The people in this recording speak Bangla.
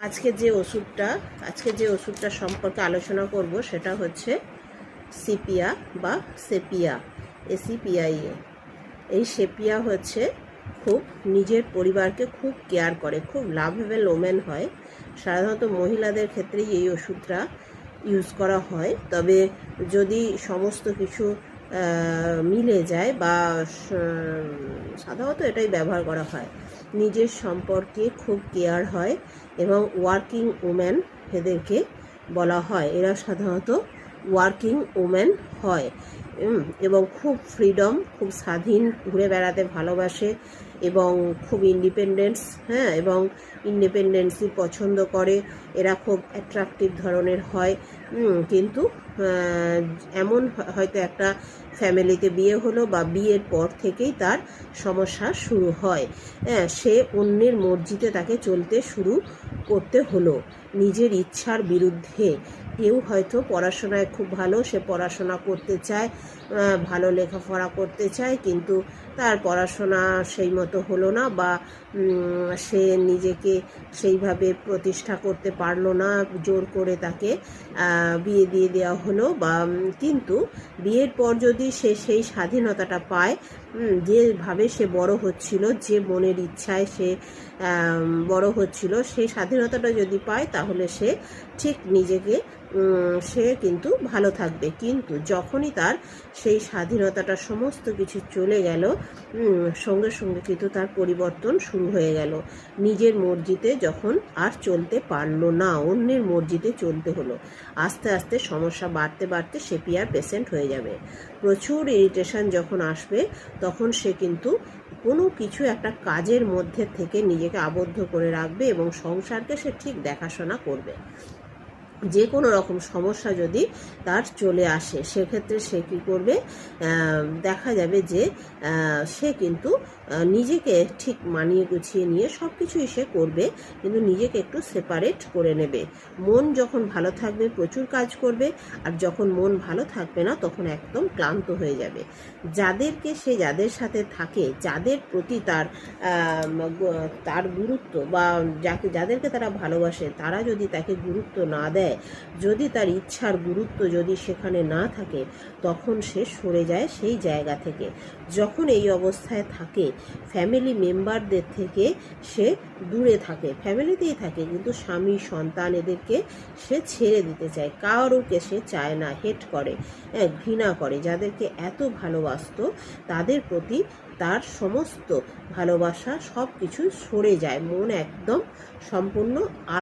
আজকে যে ওষুধটা, আজকে যে ওষুধটা সম্পর্কে আলোচনা করব সেটা হচ্ছে সিপিয়া বা সেপিয়া, এসিপিআইএ। এই সেপিয়া হচ্ছে খুব নিজের পরিবারকে খুব কেয়ার করে, খুব লাভেবল ওমেন হয়। সাধারণত মহিলাদের ক্ষেত্রেই এই ওষুধটা ইউজ করা হয়। তবে যদি সমস্ত কিছু মিলে যায় বা সাধারণত এটাই ব্যবহার করা হয়। নিজের সম্পর্কে খুব কেয়ার হয় এবং ওয়ার্কিং উম্যান এদেরকে বলা হয়। এরা সাধারণত ওয়ার্কিং উম্যান হয়। এবং খুব ফ্রিডম খুব স্বাধীন, ঘুরে বেড়াতে ভালোবাসে এবং খুব ইন্ডিপেন্ডেন্স হ্যাঁ এবং ইন্ডিপেন্ডেন্সই পছন্দ করে। এরা খুব অ্যাট্রাকটিভ ধরনের হয়। কিন্তু এমন হয়তো একটা ফ্যামিলিতে বিয়ে হলো বা বিয়ের পর থেকেই তার সমস্যা শুরু হয়। হ্যাঁ সে অন্যের মর্জিতে তাকে চলতে শুরু করতে হলো নিজের ইচ্ছার বিরুদ্ধে। কেউ হয়তো পড়াশোনায় খুব ভালো, সে পড়াশোনা করতে চায় ভালো লেখাপড়া করতে চায়, কিন্তু তার পড়াশোনা সেই মতো হলো না বা সে নিজেকে সেইভাবে প্রতিষ্ঠা করতে পারল না, জোর করে তাকে বিয়ে দিয়ে দেওয়া হলো বা কিন্তু বিয়ের পর যদি সে সেই স্বাধীনতাটা পায় যেভাবে সে বড় হচ্ছিল, যে মনের ইচ্ছায় সে বড় হচ্ছিল, সেই স্বাধীনতাটা যদি পায়, তাহলে সে ঠিক নিজেকে সে কিন্তু ভালো থাকবে। কিন্তু যখনই তার সেই স্বাধীনতাটা সমস্ত কিছু চলে গেল সঙ্গে সঙ্গে কিন্তু তার পরিবর্তন শুরু হয়ে গেল। নিজের মর্জিতে যখন আর চলতে পারল না, অন্যের মর্জিতে চলতে হলো। আস্তে আস্তে সমস্যা বাড়তে বাড়তে সে পিয়ার পেশেন্ট হয়ে যাবে? প্রচুর ইরিটেশন যখন আসবে, তখন সে কিন্তু কোনো কিছু একটা কাজের মধ্যে থেকে নিজেকে আবদ্ধ করে রাখবে এবং সংসারকে সে ঠিক দেখাশোনা করবে। যে কোনো রকম সমস্যা যদি তার চলে আসে, সেক্ষেত্রে সে কী করবে? দেখা যাবে যে সে কিন্তু নিজেকে ঠিক মানিয়ে গুছিয়ে নিয়ে সব কিছুই সে করবে, কিন্তু নিজেকে একটু সেপারেট করে নেবে। মন যখন ভালো থাকবে, প্রচুর কাজ করবে, আর যখন মন ভালো থাকবে না, তখন একদম ক্লান্ত হয়ে যাবে। যাদেরকে সে যাদের সাথে থাকে, যাদের প্রতি তার তার গুরুত্ব বা যাকে, যাদেরকে তারা ভালোবাসে, তারা যদি তাকে গুরুত্ব না দেয় যদি তার ইচ্ছার গুরুত্ব যদি সেখানে না থাকে তখন সে সরে যায় সেই জায়গা থেকে। যখন এই অবস্থায় থাকে ফ্যামিলি মেম্বারদের থেকে সে দূরে থাকে ফ্যামিলিতেই থাকে কিন্তু স্বামী সন্তান এদেরকে সে ছেড়ে দিতে চায়। কারোকে সে চায় না হেট করে হ্যাঁ, ঘৃণা করে। যাদেরকে এত ভালোবাসতো তাদের প্রতি তার সমস্ত ভালোবাসা সব কিছু সরে যায়। মন একদম সম্পূর্ণ